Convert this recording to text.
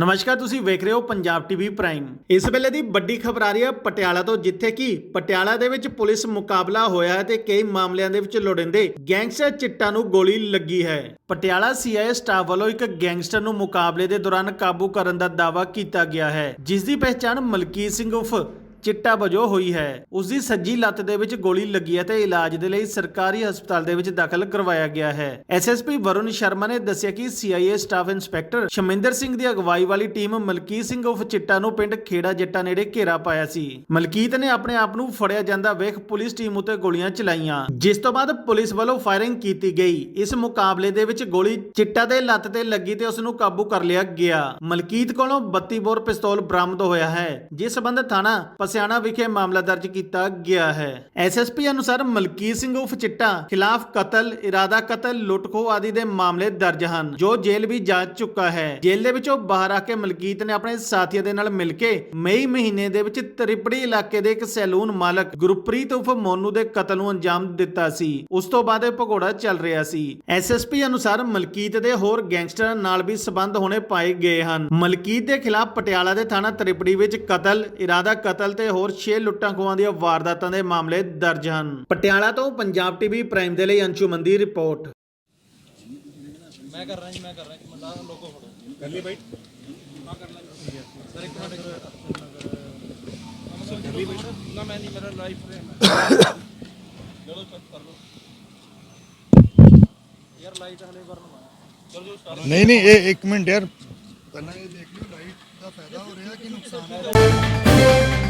ਨਮਸਕਾਰ, ਤੁਸੀਂ ਵੇਖ ਰਹੇ ਹੋ ਪੰਜਾਬ ਟੀਵੀ ਪ੍ਰਾਈਮ। ਇਸ ਵੇਲੇ ਦੀ ਵੱਡੀ ਖਬਰ ਆ ਰਹੀ ਹੈ ਪਟਿਆਲਾ ਤੋਂ, ਜਿੱਥੇ ਕਿ ਪਟਿਆਲਾ ਦੇ ਵਿੱਚ ਪੁਲਿਸ ਮੁਕਾਬਲਾ ਹੋਇਆ ਹੈ ਤੇ ਕਈ ਮਾਮਲਿਆਂ ਦੇ ਵਿੱਚ ਲੋੜਿੰਦੇ ਗੈਂਗਸਟਰ ਚਿੱਟਾ ਨੂੰ ਗੋਲੀ ਲੱਗੀ ਹੈ। ਪਟਿਆਲਾ ਸੀਆਈਏ ਸਟਾਫ ਵੱਲੋਂ ਇੱਕ ਗੈਂਗਸਟਰ ਨੂੰ ਮੁਕਾਬਲੇ ਦੇ ਦੌਰਾਨ ਕਾਬੂ ਕਰਨ ਦਾ ਦਾਅਵਾ ਕੀਤਾ ਗਿਆ ਹੈ, ਜਿਸ ਦੀ ਪਹਿਚਾਣ ਮਲਕੀਤ ਸਿੰਘ ਉਫ ਚਿੱਟਾ ਵਜੋਂ ਹੋਈ ਹੈ। ਉਸ ਦੀ ਸੱਜੀ ਲੱਤ ਦੇ ਵਿੱਚ ਗੋਲੀ ਲੱਗੀ ਹੈ ਤੇ ਇਲਾਜ ਦੇ ਲਈ ਸਰਕਾਰੀ ਹਸਪਤਾਲ ਦੇ ਵਿੱਚ ਦਾਖਲ ਕਰਵਾਇਆ ਗਿਆ ਹੈ। ਐਸਐਸਪੀ ਵਰੁਣ ਸ਼ਰਮਾ ਨੇ ਦੱਸਿਆ ਕਿ CIA staff inspector Shaminder Singh ਦੀ ਅਗਵਾਈ ਵਾਲੀ ਟੀਮ ਮਲਕੀਤ ਸਿੰਘ ਉਫ ਚਿੱਟਾ ਨੂੰ ਪਿੰਡ ਖੇੜਾ ਜੱਟਾ ਨੇੜੇ ਘੇਰਾ ਪਾਇਆ ਸੀ। ਮਲਕੀਤ ਨੇ ਆਪਣੇ ਆਪ ਨੂੰ ਫੜਿਆ ਜਾਂਦਾ ਵੇਖ ਪੁਲਿਸ ਟੀਮ ਉੱਤੇ ਗੋਲੀਆਂ ਚਲਾਈਆਂ। ਜਿਸ ਤੋਂ ਬਾਅਦ ਪੁਲਿਸ ਵੱਲੋਂ ਫਾਇਰਿੰਗ ਕੀਤੀ ਗਈ। ਇਸ ਮੁਕਾਬਲੇ ਦੇ ਵਿੱਚ ਗੋਲੀ ਚਿੱਟਾ ਦੇ ਲੱਤ ਤੇ ਲੱਗੀ ਤੇ ਉਸ ਨੂੰ ਕਾਬੂ ਕਰ ਲਿਆ ਗਿਆ। ਮਲਕੀਤ ਕੋਲੋਂ 32 ਬੋਰ ਪਿਸਤੌਲ ਬਰਾਮਦ ਹੋਇਆ ਹੈ। ਜਿਸ ਸੰਬੰਧ ਥਾਣਾ ਪਸਿਆਣਾ ਵਿਖੇ ਮਾਮਲਾ ਦਰਜ ਕੀਤਾ ਗਿਆ ਹੈ। ਐਸਐਸਪੀ ਅਨੁਸਾਰ ਮਲਕੀਤ ਸਿੰਘ ਉਫ ਚਿੱਟਾ ਖਿਲਾਫ ਕਤਲ, ਇਰਾਦਾ ਕਤਲ ਲੁੱਟਖੋ ਆਦਿ ਦੇ ਮਾਮਲੇ ਦਰਜ ਹਨ, ਜੋ ਜੇਲ੍ਹ ਵੀ ਜਾ ਚੁੱਕਾ ਹੈ। ਜੇਲ੍ਹ ਦੇ ਵਿੱਚੋਂ ਬਾਹਰ ਆ ਕੇ ਮਲਕੀਤ ਨੇ ਆਪਣੇ ਸਾਥੀਆਂ ਦੇ ਨਾਲ ਮਿਲ ਕੇ ਮਈ ਮਹੀਨੇ ਦੇ ਵਿੱਚ ਤ੍ਰਿਪੜੀ ਇਲਾਕੇ ਦੇ ਇੱਕ ਸੈਲੂਨ ਮਾਲਕ ਗੁਰਪ੍ਰੀਤ ਉਫ ਮੋਨੂ ਦੇ ਕਤਲ ਨੂੰ ਅੰਜਾਮ ਦਿੱਤਾ ਸੀ। ਉਸ ਤੋਂ ਬਾਅਦ ਇਹ ਭਗੌੜਾ ਚੱਲ ਰਿਹਾ ਸੀ। ਐਸਐਸਪੀ ਅਨੁਸਾਰ ਮਲਕੀਤ ਦੇ ਹੋਰ ਗੈਂਗਸਟਰਾਂ ਨਾਲ ਵੀ ਸਬੰਧ ਹੋਣੇ ਪਾਏ ਗਏ ਹਨ। ਮਲਕੀਤ ਦੇ ਖਿਲਾਫ ਪਟਿਆਲਾ ਦੇ ਥਾਣਾ ਤ੍ਰਿਪੜੀ ਵਿੱਚ ਕਤਲ, ਇਰਾਦਾ ਕਤਲ ਤੇ ਹੋਰ 6 ਲੁੱਟਾਂ ਖੋਹਾਂ ਦੀਆਂ ਵਾਰਦਾਤਾਂ ਦੇ ਮਾਮਲੇ ਦਰਜ ਹਨ। ਪਟਿਆਲਾ ਤੋਂ ਪੰਜਾਬ ਟੀਵੀ ਪ੍ਰਾਈਮ ਦੇ ਲਈ ਅੰਸ਼ੁਮਨ ਦੀ ਰਿਪੋਰਟ। ਮੈਂ ਕਰ ਰਹਾ ਜੀ ਮੈਂ ਕਰ ਰਹਾ ਇੱਕ ਮਿੰਟ ਲੋਗੋ ਫੜੋ। ਕਰ ਲਈ ਬਾਈ। ਹਾਂ ਕਰ ਲਾਂਗੇ ਸਰ ਇੱਕ ਮਿੰਟ ਕਰ ਲਈ ਬਾਈ। ਨਾ ਮੈਂ ਨਹੀਂ ਮੇਰਾ ਲਾਈਫ ਫਰੇਮ ਹੈ। ਚਲੋ ਚੈੱਕ ਕਰ ਲਓ। ਯਾਰ ਲਾਈਟ ਹਲੇ ਸਟਾਰਟ ਨਹੀਂ ਨਹੀਂ ਇਹ ਇੱਕ ਮਿੰਟ ਯਾਰ। ਪਹਿਲਾਂ ਇਹ ਦੇਖ ਲਈ ਲਾਈਟ ਦਾ ਫਾਇਦਾ ਹੋ ਰਿਹਾ ਕਿ ਨੁਕਸਾਨ ਹੋ